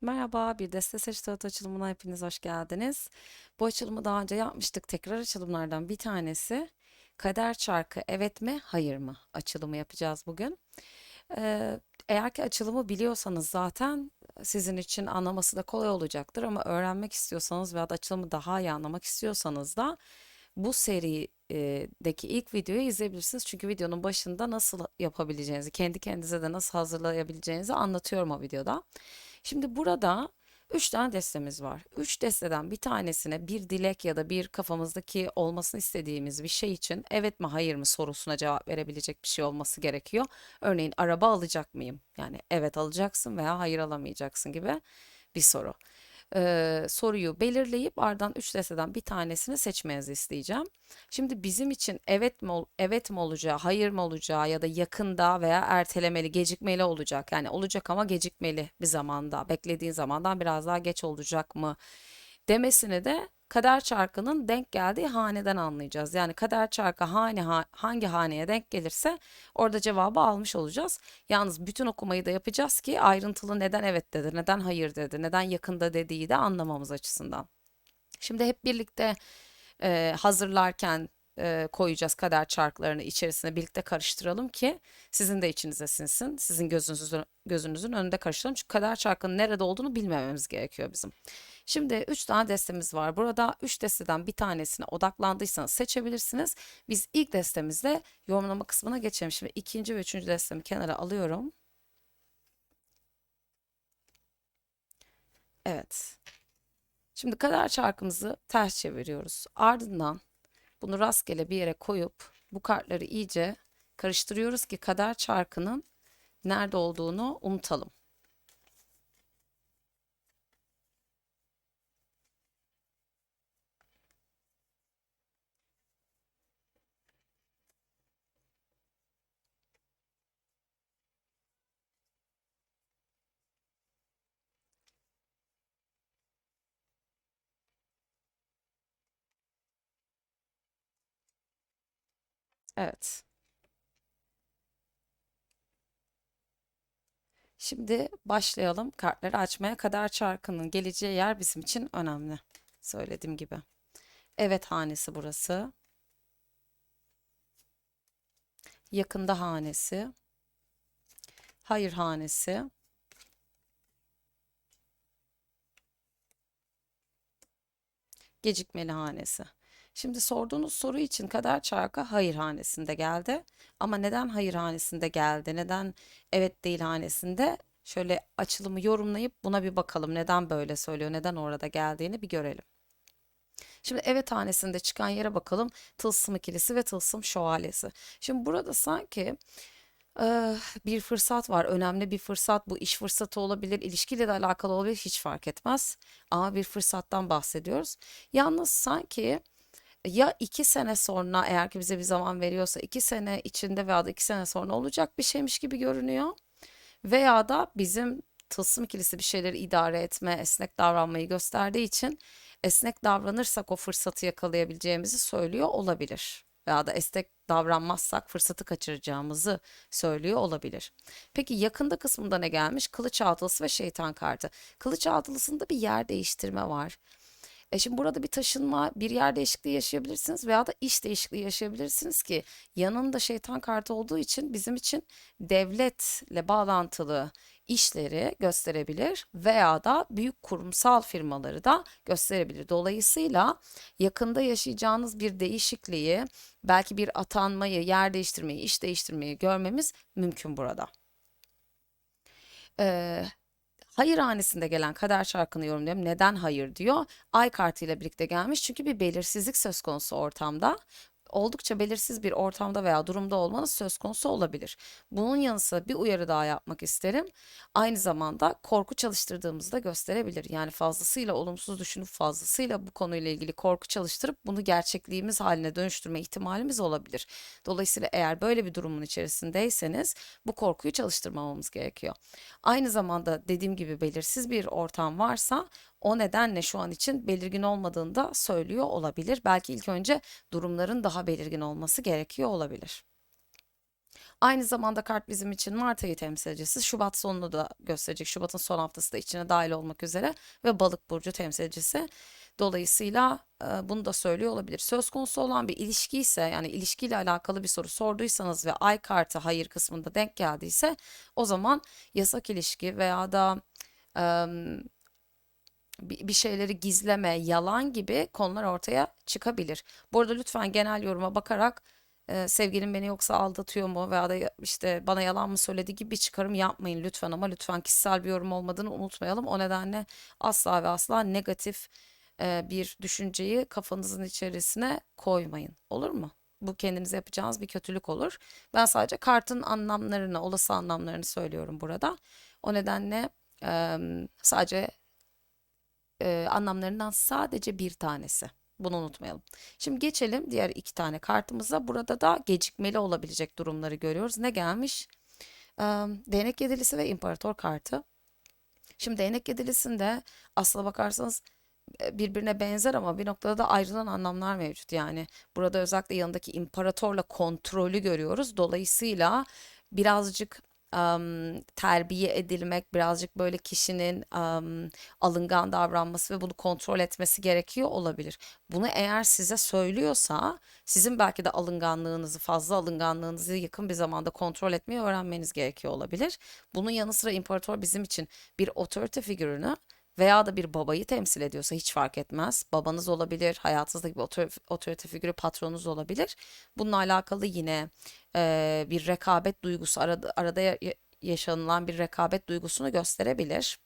Merhaba, bir deste seç tarot açılımına hepiniz hoş geldiniz. Bu açılımı daha önce yapmıştık. Tekrar açılımlardan bir tanesi. Kader çarkı evet mi, hayır mı açılımı yapacağız bugün. Ee, eğer ki açılımı biliyorsanız zaten sizin için anlaması da kolay olacaktır ama öğrenmek istiyorsanız veya da açılımı daha iyi anlamak istiyorsanız da bu serideki ilk videoyu izleyebilirsiniz. Çünkü videonun başında nasıl yapabileceğinizi, kendi kendinize de nasıl hazırlayabileceğinizi anlatıyorum o videoda. Şimdi burada 3 tane destemiz var. 3 desteden bir tanesine bir dilek ya da bir kafamızdaki olmasını istediğimiz bir şey için evet mi hayır mı sorusuna cevap verebilecek bir şey olması gerekiyor. Örneğin araba alacak mıyım? Yani evet alacaksın veya hayır alamayacaksın gibi bir soru. Ee, soruyu belirleyip ardından 3 desteden bir tanesini seçmenizi isteyeceğim. Şimdi bizim için evet mi evet mi olacağı, hayır mı olacağı ya da yakında veya ertelemeli, gecikmeli olacak. Yani olacak ama gecikmeli bir zamanda, beklediğin zamandan biraz daha geç olacak mı demesini de kader çarkının denk geldiği haneden anlayacağız. Yani kader çarkı hane ha- hangi haneye denk gelirse orada cevabı almış olacağız. Yalnız bütün okumayı da yapacağız ki ayrıntılı neden evet dedi, neden hayır dedi, neden yakında dediği de anlamamız açısından. Şimdi hep birlikte e, hazırlarken e, koyacağız kader çarklarını içerisine birlikte karıştıralım ki sizin de içinize sinsin. Sizin gözünüzün, gözünüzün önünde karıştıralım. Çünkü kader çarkının nerede olduğunu bilmememiz gerekiyor bizim. Şimdi 3 tane destemiz var. Burada 3 desteden bir tanesine odaklandıysanız seçebilirsiniz. Biz ilk destemizle yorumlama kısmına geçelim. Şimdi ikinci ve üçüncü destemi kenara alıyorum. Evet. Şimdi kader çarkımızı ters çeviriyoruz. Ardından bunu rastgele bir yere koyup bu kartları iyice karıştırıyoruz ki kader çarkının nerede olduğunu unutalım. Evet. Şimdi başlayalım kartları açmaya. Kader çarkının geleceği yer bizim için önemli. Söylediğim gibi. Evet hanesi burası. Yakında hanesi. Hayır hanesi. Gecikmeli hanesi. Şimdi sorduğunuz soru için kader çarkı hayır hanesinde geldi. Ama neden hayır hanesinde geldi? Neden evet değil hanesinde? Şöyle açılımı yorumlayıp buna bir bakalım. Neden böyle söylüyor? Neden orada geldiğini bir görelim. Şimdi evet hanesinde çıkan yere bakalım. Tılsım ikilisi ve tılsım şövalyesi. Şimdi burada sanki Eee, bir fırsat var. Önemli bir fırsat. Bu iş fırsatı olabilir, ilişkiyle de alakalı olabilir. Hiç fark etmez. Ama bir fırsattan bahsediyoruz. Yalnız sanki ya iki sene sonra eğer ki bize bir zaman veriyorsa iki sene içinde veya da iki sene sonra olacak bir şeymiş gibi görünüyor. Veya da bizim tılsım ikilisi bir şeyleri idare etme, esnek davranmayı gösterdiği için esnek davranırsak o fırsatı yakalayabileceğimizi söylüyor olabilir. Veya da esnek davranmazsak fırsatı kaçıracağımızı söylüyor olabilir. Peki yakında kısmında ne gelmiş? Kılıç altılısı ve şeytan kartı. Kılıç altılısında bir yer değiştirme var. E şimdi burada bir taşınma, bir yer değişikliği yaşayabilirsiniz veya da iş değişikliği yaşayabilirsiniz ki yanında şeytan kartı olduğu için bizim için devletle bağlantılı işleri gösterebilir veya da büyük kurumsal firmaları da gösterebilir. Dolayısıyla yakında yaşayacağınız bir değişikliği, belki bir atanmayı, yer değiştirmeyi, iş değiştirmeyi görmemiz mümkün burada. Ee, hayır hanesinde gelen kader çarkını yorumluyorum. Neden hayır diyor. Ay kartıyla birlikte gelmiş çünkü bir belirsizlik söz konusu ortamda. Oldukça belirsiz bir ortamda veya durumda olmanız söz konusu olabilir. Bunun yanı sıra bir uyarı daha yapmak isterim. Aynı zamanda korku çalıştırdığımızı da gösterebilir. Yani fazlasıyla olumsuz düşünüp fazlasıyla bu konuyla ilgili korku çalıştırıp bunu gerçekliğimiz haline dönüştürme ihtimalimiz olabilir. Dolayısıyla eğer böyle bir durumun içerisindeyseniz bu korkuyu çalıştırmamamız gerekiyor. Aynı zamanda dediğim gibi belirsiz bir ortam varsa o nedenle şu an için belirgin olmadığını da söylüyor olabilir. Belki ilk önce durumların daha belirgin olması gerekiyor olabilir. Aynı zamanda kart bizim için Mart ayı temsilcisi. Şubat sonunu da gösterecek. Şubat'ın son haftası da içine dahil olmak üzere ve Balık burcu temsilcisi. Dolayısıyla e, bunu da söylüyor olabilir. Söz konusu olan bir ilişki ise yani ilişkiyle alakalı bir soru sorduysanız ve ay kartı hayır kısmında denk geldiyse o zaman yasak ilişki veya da em, bir şeyleri gizleme, yalan gibi konular ortaya çıkabilir. Bu arada lütfen genel yoruma bakarak e, sevgilim beni yoksa aldatıyor mu veya da işte bana yalan mı söyledi gibi bir çıkarım yapmayın lütfen ama lütfen kişisel bir yorum olmadığını unutmayalım. O nedenle asla ve asla negatif e, bir düşünceyi kafanızın içerisine koymayın. Olur mu? Bu kendinize yapacağınız bir kötülük olur. Ben sadece kartın anlamlarını, olası anlamlarını söylüyorum burada. O nedenle sadece e, anlamlarından sadece bir tanesi. Bunu unutmayalım. Şimdi geçelim diğer iki tane kartımıza. Burada da gecikmeli olabilecek durumları görüyoruz. Ne gelmiş? Ee, değnek yedilisi ve imparator kartı. Şimdi değnek yedilisinde aslına bakarsanız e, birbirine benzer ama bir noktada da ayrılan anlamlar mevcut. Yani burada özellikle yanındaki imparatorla kontrolü görüyoruz. Dolayısıyla birazcık am, terbiye edilmek, birazcık böyle kişinin am, alıngan davranması ve bunu kontrol etmesi gerekiyor olabilir. Bunu eğer size söylüyorsa sizin belki de alınganlığınızı, fazla alınganlığınızı yakın bir zamanda kontrol etmeyi öğrenmeniz gerekiyor olabilir. Bunun yanı sıra imparator bizim için bir otorite figürünü veya da bir babayı temsil ediyorsa hiç fark etmez. Babanız olabilir, hayatınızdaki bir otor- otorite figürü patronunuz olabilir. Bununla alakalı yine eee, bir rekabet duygusu arada, arada ya- ya- yaşanılan bir rekabet duygusunu gösterebilir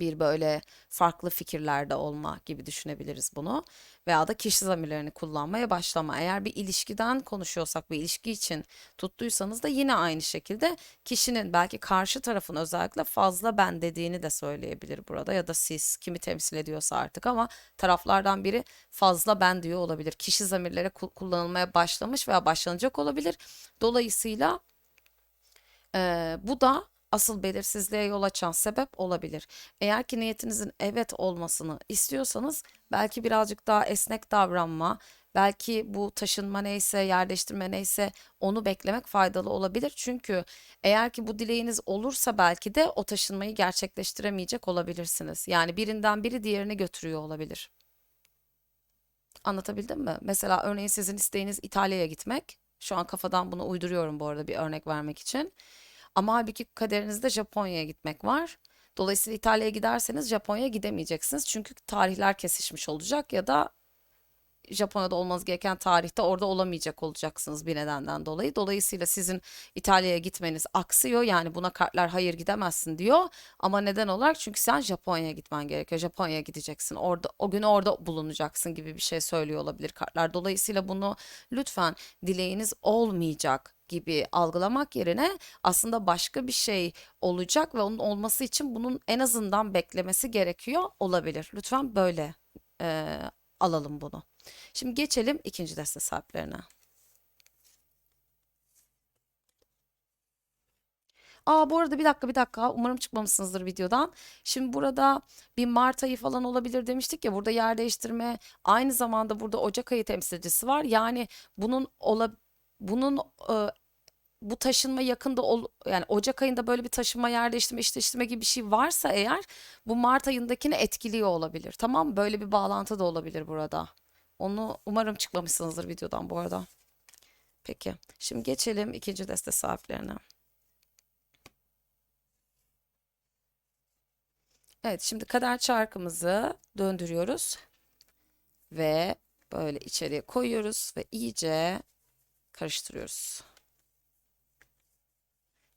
bir böyle farklı fikirlerde olma gibi düşünebiliriz bunu. Veya da kişi zamirlerini kullanmaya başlama. Eğer bir ilişkiden konuşuyorsak, bir ilişki için tuttuysanız da yine aynı şekilde kişinin belki karşı tarafın özellikle fazla ben dediğini de söyleyebilir burada ya da siz kimi temsil ediyorsa artık ama taraflardan biri fazla ben diyor olabilir. Kişi zamirleri ku- kullanılmaya başlamış veya başlanacak olabilir. Dolayısıyla Eee, bu da asıl belirsizliğe yol açan sebep olabilir. Eğer ki niyetinizin evet olmasını istiyorsanız belki birazcık daha esnek davranma, belki bu taşınma neyse, yerleştirme neyse onu beklemek faydalı olabilir. Çünkü eğer ki bu dileğiniz olursa belki de o taşınmayı gerçekleştiremeyecek olabilirsiniz. Yani birinden biri diğerini götürüyor olabilir. Anlatabildim mi? Mesela örneğin sizin isteğiniz İtalya'ya gitmek. Şu an kafadan bunu uyduruyorum bu arada bir örnek vermek için. Ama halbuki kaderinizde Japonya'ya gitmek var. Dolayısıyla İtalya'ya giderseniz Japonya'ya gidemeyeceksiniz. Çünkü tarihler kesişmiş olacak ya da Japonya'da olmanız gereken tarihte orada olamayacak olacaksınız bir nedenden dolayı. Dolayısıyla sizin İtalya'ya gitmeniz aksıyor. Yani buna kartlar hayır gidemezsin diyor. Ama neden olarak? Çünkü sen Japonya'ya gitmen gerekiyor. Japonya'ya gideceksin. Orada o gün orada bulunacaksın gibi bir şey söylüyor olabilir kartlar. Dolayısıyla bunu lütfen dileğiniz olmayacak gibi algılamak yerine aslında başka bir şey olacak ve onun olması için bunun en azından beklemesi gerekiyor olabilir. Lütfen böyle eee, alalım bunu. Şimdi geçelim ikinci deste sahiplerine. Aa bu arada bir dakika bir dakika umarım çıkmamışsınızdır videodan. Şimdi burada bir Mart ayı falan olabilir demiştik ya burada yer değiştirme aynı zamanda burada Ocak ayı temsilcisi var. Yani bunun ola bunun e, bu taşınma yakında ol, yani Ocak ayında böyle bir taşınma yer değiştirme iş değiştirme gibi bir şey varsa eğer bu Mart ayındakini etkiliyor olabilir. Tamam mı? Böyle bir bağlantı da olabilir burada. Onu umarım çıkmamışsınızdır videodan bu arada. Peki. Şimdi geçelim ikinci deste sahiplerine. Evet, şimdi kader çarkımızı döndürüyoruz ve böyle içeriye koyuyoruz ve iyice karıştırıyoruz.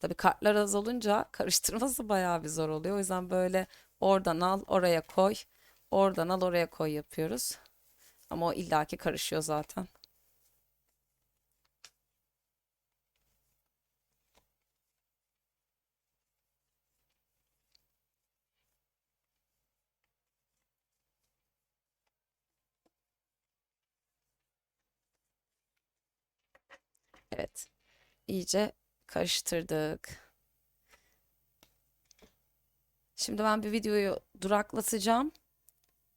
Tabii kartlar az olunca karıştırması bayağı bir zor oluyor. O yüzden böyle oradan al, oraya koy, oradan al, oraya koy yapıyoruz. Ama o illaki karışıyor zaten. Evet, iyice karıştırdık. Şimdi ben bir videoyu duraklatacağım.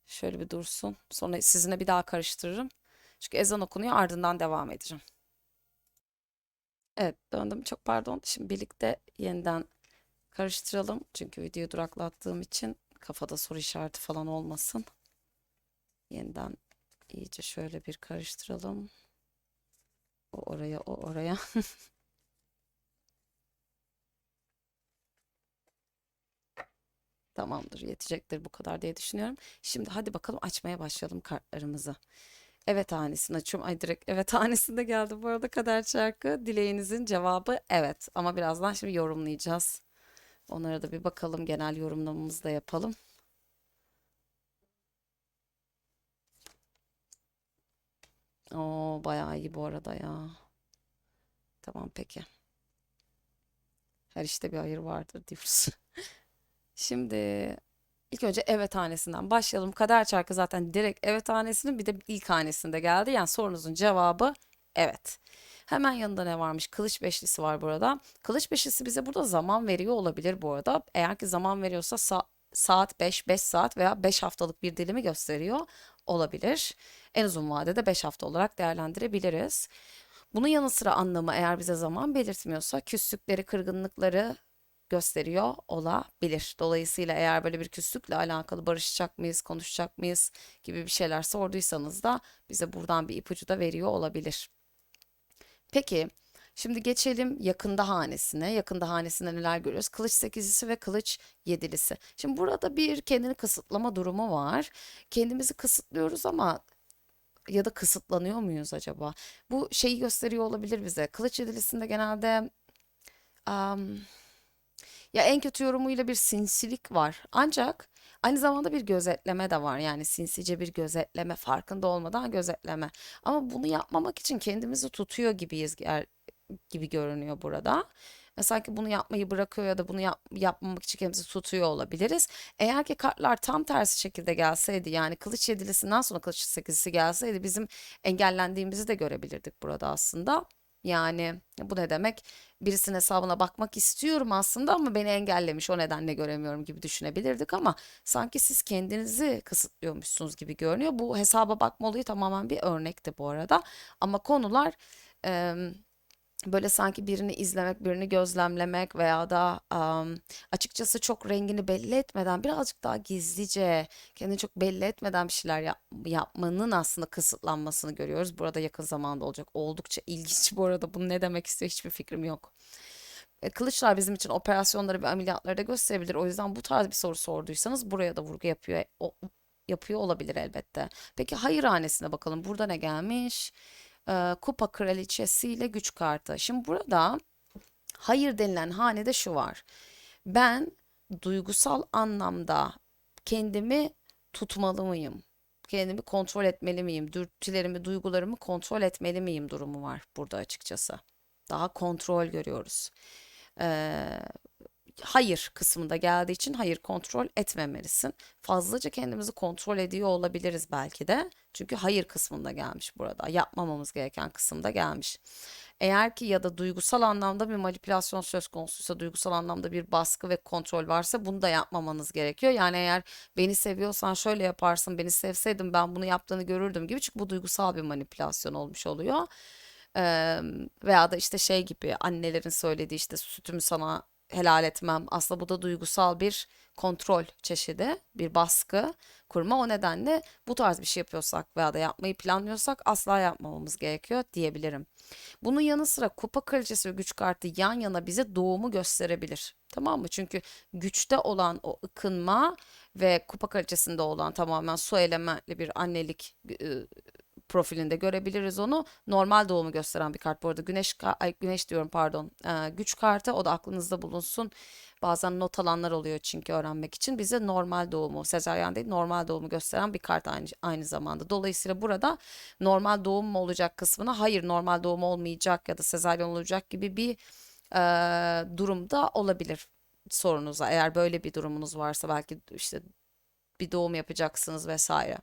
Şöyle bir dursun. Sonra sizinle bir daha karıştırırım. Çünkü ezan okunuyor ardından devam edeceğim. Evet döndüm. Çok pardon. Şimdi birlikte yeniden karıştıralım. Çünkü videoyu duraklattığım için kafada soru işareti falan olmasın. Yeniden iyice şöyle bir karıştıralım. O oraya, o oraya. Tamamdır, yetecektir bu kadar diye düşünüyorum. Şimdi hadi bakalım açmaya başlayalım kartlarımızı. Evet hanesini açıyorum. Ay direkt evet hanesinde geldi bu arada kader çarkı. Dileğinizin cevabı evet. Ama birazdan şimdi yorumlayacağız. Onlara da bir bakalım. Genel yorumlamamızı da yapalım. Oo bayağı iyi bu arada ya. Tamam peki. Her işte bir hayır vardır diyoruz. Şimdi ilk önce evet hanesinden başlayalım. Kader çarkı zaten direkt evet hanesinin bir de ilk hanesinde geldi. Yani sorunuzun cevabı evet. Hemen yanında ne varmış? Kılıç beşlisi var burada. Kılıç beşlisi bize burada zaman veriyor olabilir bu arada. Eğer ki zaman veriyorsa sa- saat 5, 5 saat veya 5 haftalık bir dilimi gösteriyor olabilir. En uzun vadede 5 hafta olarak değerlendirebiliriz. Bunun yanı sıra anlamı eğer bize zaman belirtmiyorsa küslükleri, kırgınlıkları gösteriyor olabilir. Dolayısıyla eğer böyle bir küslükle alakalı barışacak mıyız, konuşacak mıyız gibi bir şeyler sorduysanız da bize buradan bir ipucu da veriyor olabilir. Peki şimdi geçelim yakında hanesine. Yakında hanesinde neler görüyoruz? Kılıç sekizlisi ve kılıç yedilisi. Şimdi burada bir kendini kısıtlama durumu var. Kendimizi kısıtlıyoruz ama ya da kısıtlanıyor muyuz acaba? Bu şeyi gösteriyor olabilir bize. Kılıç yedilisinde genelde am, ya en kötü yorumuyla bir sinsilik var. Ancak aynı zamanda bir gözetleme de var. Yani sinsice bir gözetleme, farkında olmadan gözetleme. Ama bunu yapmamak için kendimizi tutuyor gibiyiz gibi görünüyor burada. Ve sanki bunu yapmayı bırakıyor ya da bunu yap- yapmamak için kendimizi tutuyor olabiliriz. Eğer ki kartlar tam tersi şekilde gelseydi yani kılıç yedilisinden sonra kılıç sekizlisi gelseydi bizim engellendiğimizi de görebilirdik burada aslında. Yani bu ne demek? Birisinin hesabına bakmak istiyorum aslında ama beni engellemiş o nedenle göremiyorum gibi düşünebilirdik ama sanki siz kendinizi kısıtlıyormuşsunuz gibi görünüyor. Bu hesaba bakma olayı tamamen bir örnekti bu arada. Ama konular böyle sanki birini izlemek, birini gözlemlemek veya da am, açıkçası çok rengini belli etmeden birazcık daha gizlice, kendini çok belli etmeden bir şeyler yap- yapmanın aslında kısıtlanmasını görüyoruz. Burada yakın zamanda olacak. Oldukça ilginç bu arada. Bunu ne demek istiyor hiçbir fikrim yok. E, Kılıçlar bizim için operasyonları ve ameliyatları da gösterebilir. O yüzden bu tarz bir soru sorduysanız buraya da vurgu yapıyor o- yapıyor olabilir elbette. Peki hayır hanesine bakalım. Burada ne gelmiş? Ee, Kupa Kraliçesi ile güç kartı. Şimdi burada hayır denilen hanede şu var. Ben duygusal anlamda kendimi tutmalı mıyım? Kendimi kontrol etmeli miyim? Dürtülerimi, duygularımı kontrol etmeli miyim durumu var burada açıkçası. Daha kontrol görüyoruz. Ee, hayır kısmında geldiği için hayır kontrol etmemelisin. Fazlaca kendimizi kontrol ediyor olabiliriz belki de. Çünkü hayır kısmında gelmiş burada. Yapmamamız gereken kısımda gelmiş. Eğer ki ya da duygusal anlamda bir manipülasyon söz konusuysa, duygusal anlamda bir baskı ve kontrol varsa bunu da yapmamanız gerekiyor. Yani eğer beni seviyorsan şöyle yaparsın, beni sevseydim ben bunu yaptığını görürdüm gibi. Çünkü bu duygusal bir manipülasyon olmuş oluyor. Eee, veya da işte şey gibi annelerin söylediği işte sütümü sana helal etmem. Aslında bu da duygusal bir kontrol çeşidi, bir baskı kurma. O nedenle bu tarz bir şey yapıyorsak veya da yapmayı planlıyorsak asla yapmamamız gerekiyor diyebilirim. Bunun yanı sıra kupa kraliçesi ve güç kartı yan yana bize doğumu gösterebilir. Tamam mı? Çünkü güçte olan o ıkınma ve kupa kraliçesinde olan tamamen su elementli bir annelik e, profilinde görebiliriz onu. Normal doğumu gösteren bir kart bu arada. Güneş, ay, güneş diyorum pardon. Ee, güç kartı o da aklınızda bulunsun. Bazen not alanlar oluyor çünkü öğrenmek için. Bize normal doğumu, sezaryen değil normal doğumu gösteren bir kart aynı, aynı zamanda. Dolayısıyla burada normal doğum mu olacak kısmına hayır normal doğum olmayacak ya da sezaryen olacak gibi bir e, durumda olabilir sorunuza. Eğer böyle bir durumunuz varsa belki işte bir doğum yapacaksınız vesaire.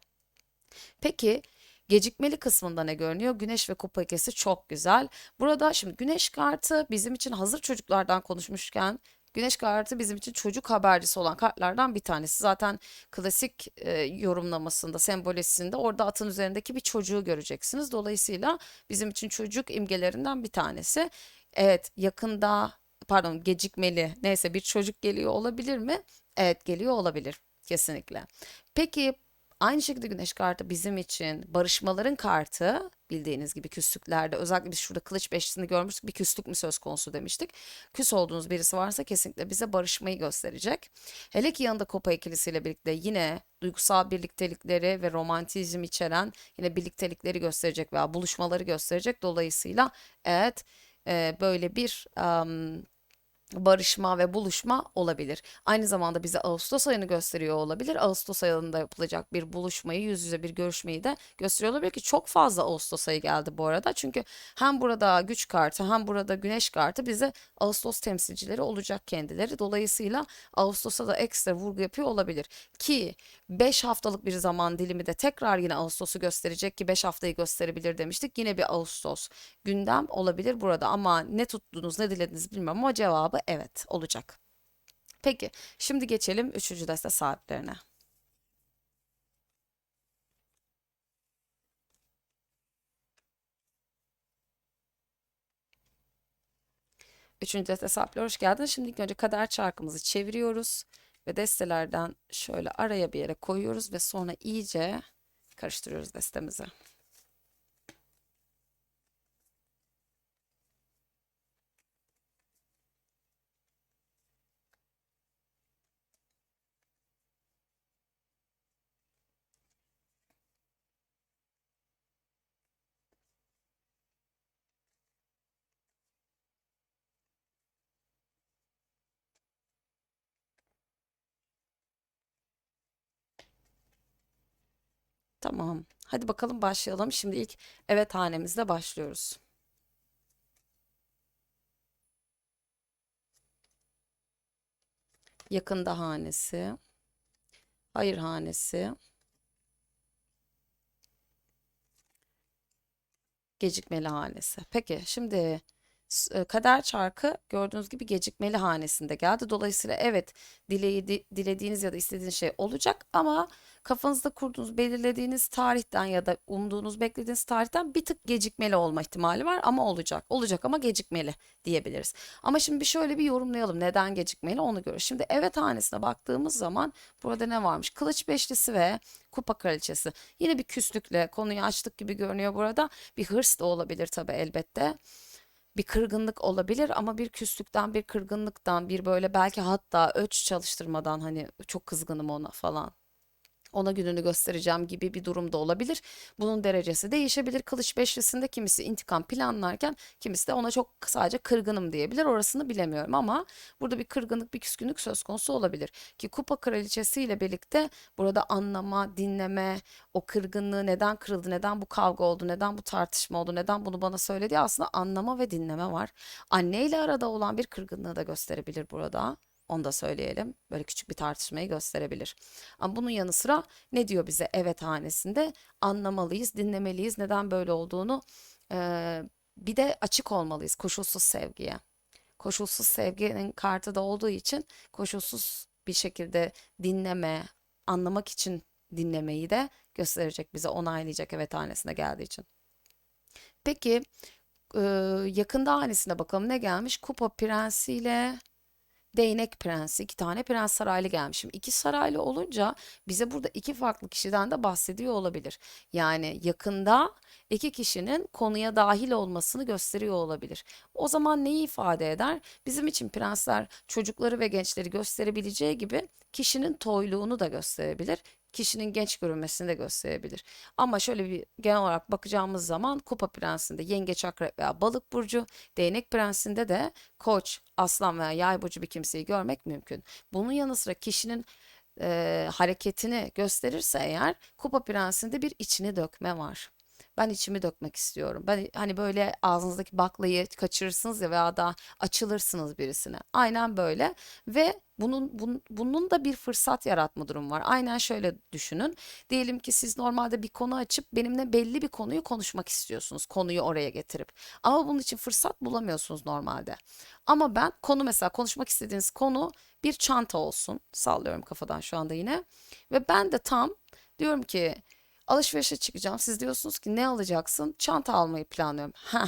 Peki gecikmeli kısmında ne görünüyor? Güneş ve kupa ikisi çok güzel. Burada şimdi güneş kartı bizim için hazır çocuklardan konuşmuşken Güneş kartı bizim için çocuk habercisi olan kartlardan bir tanesi. Zaten klasik e, yorumlamasında, sembolizminde orada atın üzerindeki bir çocuğu göreceksiniz. Dolayısıyla bizim için çocuk imgelerinden bir tanesi. Evet, yakında pardon gecikmeli neyse bir çocuk geliyor olabilir mi? Evet geliyor olabilir kesinlikle. Peki aynı şekilde güneş kartı bizim için barışmaların kartı bildiğiniz gibi küslüklerde özellikle biz şurada kılıç beşlisini görmüştük bir küslük mü söz konusu demiştik. Küs olduğunuz birisi varsa kesinlikle bize barışmayı gösterecek. Hele ki yanında Kupa ikilisiyle birlikte yine duygusal birliktelikleri ve romantizm içeren yine birliktelikleri gösterecek veya buluşmaları gösterecek. Dolayısıyla evet e, böyle bir am, barışma ve buluşma olabilir. Aynı zamanda bize Ağustos ayını gösteriyor olabilir. Ağustos ayında yapılacak bir buluşmayı, yüz yüze bir görüşmeyi de gösteriyor olabilir ki çok fazla Ağustos ayı geldi bu arada. Çünkü hem burada güç kartı hem burada güneş kartı bize Ağustos temsilcileri olacak kendileri. Dolayısıyla Ağustos'a da ekstra vurgu yapıyor olabilir. Ki 5 haftalık bir zaman dilimi de tekrar yine Ağustos'u gösterecek ki 5 haftayı gösterebilir demiştik. Yine bir Ağustos gündem olabilir burada ama ne tuttunuz ne dilediniz bilmiyorum ama cevabı evet olacak. Peki şimdi geçelim üçüncü deste sahiplerine. Üçüncü deste sahipleri hoş geldiniz. Şimdi ilk önce kader çarkımızı çeviriyoruz ve destelerden şöyle araya bir yere koyuyoruz ve sonra iyice karıştırıyoruz destemizi. Tamam. Hadi bakalım başlayalım. Şimdi ilk evet hanemizle başlıyoruz. Yakında hanesi, hayır hanesi, gecikmeli hanesi. Peki şimdi kader çarkı gördüğünüz gibi gecikmeli hanesinde geldi. Dolayısıyla evet dileği, di- dilediğiniz ya da istediğiniz şey olacak ama kafanızda kurduğunuz, belirlediğiniz tarihten ya da umduğunuz, beklediğiniz tarihten bir tık gecikmeli olma ihtimali var ama olacak. Olacak ama gecikmeli diyebiliriz. Ama şimdi bir şöyle bir yorumlayalım. Neden gecikmeli onu görüyoruz. Şimdi evet hanesine baktığımız zaman burada ne varmış? Kılıç beşlisi ve kupa kraliçesi. Yine bir küslükle konuyu açtık gibi görünüyor burada. Bir hırs da olabilir tabii elbette bir kırgınlık olabilir ama bir küslükten, bir kırgınlıktan, bir böyle belki hatta öç çalıştırmadan hani çok kızgınım ona. falan ona gününü göstereceğim gibi bir durum da olabilir. Bunun derecesi değişebilir. Kılıç beşlisinde kimisi intikam planlarken kimisi de ona çok sadece kırgınım diyebilir. Orasını bilemiyorum ama burada bir kırgınlık, bir küskünlük söz konusu olabilir. Ki kupa kraliçesi ile birlikte burada anlama, dinleme, o kırgınlığı neden kırıldı, neden bu kavga oldu, neden bu tartışma oldu, neden bunu bana söyledi aslında anlama ve dinleme var. Anne ile arada olan bir kırgınlığı da gösterebilir burada. Onu da söyleyelim. Böyle küçük bir tartışmayı gösterebilir. Ama bunun yanı sıra ne diyor bize evet hanesinde? Anlamalıyız, dinlemeliyiz. Neden böyle olduğunu eee, bir de açık olmalıyız koşulsuz sevgiye. Koşulsuz sevginin kartı da olduğu için koşulsuz bir şekilde dinleme, anlamak için dinlemeyi de gösterecek bize onaylayacak evet hanesine geldiği için. Peki eee, yakında hanesine bakalım ne gelmiş? Kupa prensiyle Değnek Prensi, iki tane prens saraylı gelmişim. İki saraylı olunca bize burada iki farklı kişiden de bahsediyor olabilir. Yani yakında iki kişinin konuya dahil olmasını gösteriyor olabilir. O zaman neyi ifade eder? Bizim için prensler çocukları ve gençleri gösterebileceği gibi kişinin toyluğunu da gösterebilir. Kişinin genç görünmesini de gösterebilir. Ama şöyle bir genel olarak bakacağımız zaman Kupa Prensi'nde Yengeç Akrep veya Balık burcu, Değnek Prensi'nde de Koç, Aslan veya Yay burcu bir kimseyi görmek mümkün. Bunun yanı sıra kişinin e, hareketini gösterirse eğer Kupa Prensi'nde bir içini dökme var. Ben içimi dökmek istiyorum. Ben hani böyle ağzınızdaki baklayı kaçırırsınız ya veya da açılırsınız birisine. Aynen böyle ve bunun, bunun bunun da bir fırsat yaratma durumu var. Aynen şöyle düşünün. Diyelim ki siz normalde bir konu açıp benimle belli bir konuyu konuşmak istiyorsunuz. Konuyu oraya getirip. Ama bunun için fırsat bulamıyorsunuz normalde. Ama ben konu mesela konuşmak istediğiniz konu bir çanta olsun. Sallıyorum kafadan şu anda yine. Ve ben de tam diyorum ki Alışverişe çıkacağım. Siz diyorsunuz ki ne alacaksın? Çanta almayı planlıyorum. Heh,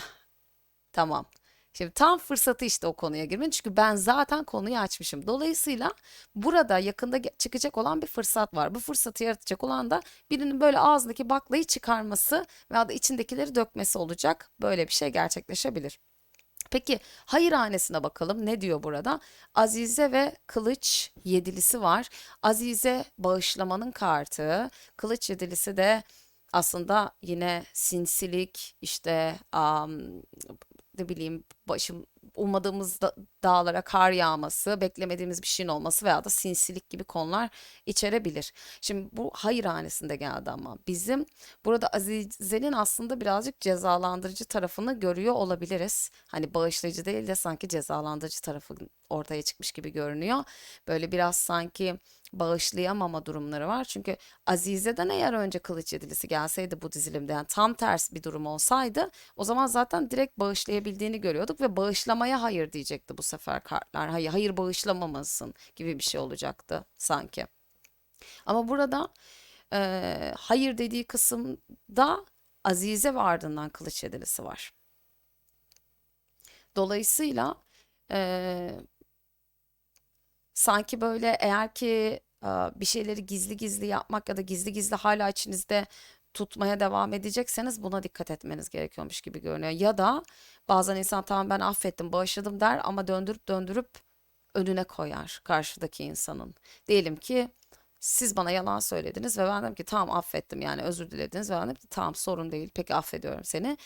tamam. Şimdi tam fırsatı işte o konuya girmenin. Çünkü ben zaten konuyu açmışım. Dolayısıyla burada yakında çıkacak olan bir fırsat var. Bu fırsatı yaratacak olan da birinin böyle ağzındaki baklayı çıkarması veya da içindekileri dökmesi olacak. Böyle bir şey gerçekleşebilir. Peki hayırhanesine bakalım. Ne diyor burada? Azize ve Kılıç yedilisi var. Azize bağışlamanın kartı. Kılıç yedilisi de aslında yine sinsilik, işte am, ne bileyim başım ummadığımız da- dağlara kar yağması, beklemediğimiz bir şeyin olması veya da sinsilik gibi konular içerebilir. Şimdi bu hayırhanesinde geldi ama bizim burada Azize'nin aslında birazcık cezalandırıcı tarafını görüyor olabiliriz. Hani bağışlayıcı değil de sanki cezalandırıcı tarafı ortaya çıkmış gibi görünüyor. Böyle biraz sanki bağışlayamama durumları var. Çünkü Azize'den eğer önce Kılıç Yedilisi gelseydi bu dizilimde yani tam tersi bir durum olsaydı o zaman zaten direkt bağışlayabildiğini görüyorduk ve bağışlamaya hayır diyecekti bu sefer kartlar. Hayır, hayır bağışlamamasın gibi bir şey olacaktı sanki. Ama burada eee, hayır dediği kısımda Azize ve ardından Kılıç Yedilisi var. Dolayısıyla eee, sanki böyle eğer ki e, bir şeyleri gizli gizli yapmak ya da gizli gizli hala içinizde tutmaya devam edecekseniz buna dikkat etmeniz gerekiyormuş gibi görünüyor. Ya da bazen insan tamam ben affettim, bağışladım der ama döndürüp döndürüp önüne koyar karşıdaki insanın. Diyelim ki siz bana yalan söylediniz ve ben dedim ki tamam affettim yani özür dilediniz ve ben dedim ki tamam sorun değil peki affediyorum seni.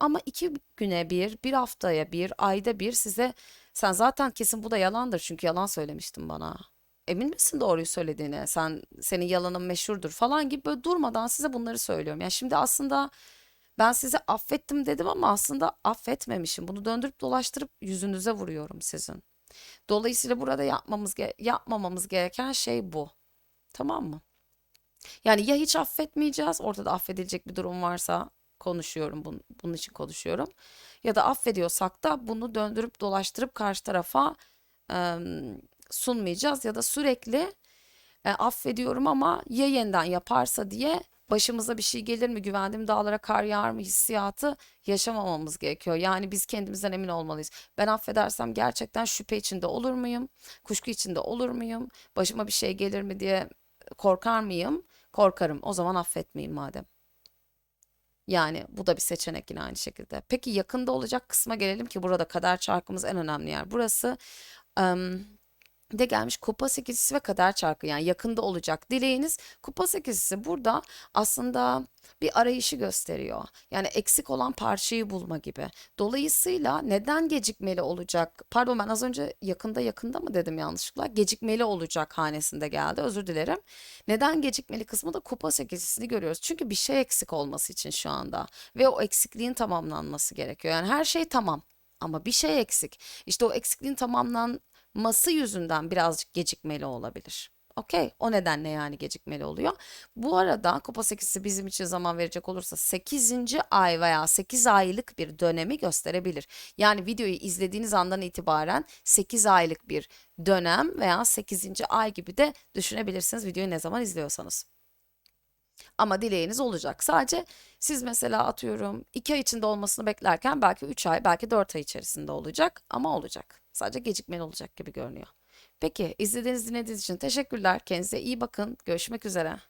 Ama iki güne bir, bir haftaya bir, ayda bir size sen zaten kesin bu da yalandır çünkü yalan söylemiştin bana. Emin misin doğruyu söylediğine? Sen senin yalanın meşhurdur falan gibi böyle durmadan size bunları söylüyorum. Yani şimdi aslında ben size affettim dedim ama aslında affetmemişim. Bunu döndürüp dolaştırıp yüzünüze vuruyorum sizin. Dolayısıyla burada yapmamız yapmamamız gereken şey bu. Tamam mı? Yani ya hiç affetmeyeceğiz, ortada affedilecek bir durum varsa konuşuyorum, bunun, bunun için konuşuyorum. Ya da affediyorsak da bunu döndürüp dolaştırıp karşı tarafa em, sunmayacağız ya da sürekli e, affediyorum ama ya yeniden yaparsa diye başımıza bir şey gelir mi, güvendiğim dağlara kar yağar mı hissiyatı yaşamamamız gerekiyor. Yani biz kendimizden emin olmalıyız. Ben affedersem gerçekten şüphe içinde olur muyum? Kuşku içinde olur muyum? Başıma bir şey gelir mi diye korkar mıyım? Korkarım. O zaman affetmeyeyim madem. Yani bu da bir seçenek yine aynı şekilde. Peki yakında olacak kısma gelelim ki burada kader çarkımız en önemli yer. Burası em, de gelmiş kupa sekizisi ve kader çarkı yani yakında olacak dileğiniz. Kupa sekizisi burada aslında bir arayışı gösteriyor. Yani eksik olan parçayı bulma gibi. Dolayısıyla neden gecikmeli olacak? Pardon ben az önce yakında yakında mı dedim yanlışlıkla? Gecikmeli olacak hanesinde geldi. Özür dilerim. Neden gecikmeli kısmı da kupa sekizisini görüyoruz. Çünkü bir şey eksik olması için şu anda ve o eksikliğin tamamlanması gerekiyor. Yani her şey tamam ama bir şey eksik. İşte o eksikliğin tamamlanması yüzünden birazcık gecikmeli olabilir. Okey, o nedenle yani gecikmeli oluyor. Bu arada Kupa 8'i bizim için zaman verecek olursa 8. ay veya 8 aylık bir dönemi gösterebilir. Yani videoyu izlediğiniz andan itibaren 8 aylık bir dönem veya 8. ay gibi de düşünebilirsiniz videoyu ne zaman izliyorsanız. Ama dileğiniz olacak. Sadece siz mesela atıyorum 2 ay içinde olmasını beklerken belki 3 ay, belki 4 ay içerisinde olacak ama olacak. Sadece gecikmeli olacak gibi görünüyor. Peki izlediğiniz dinlediğiniz için teşekkürler. Kendinize iyi bakın. Görüşmek üzere.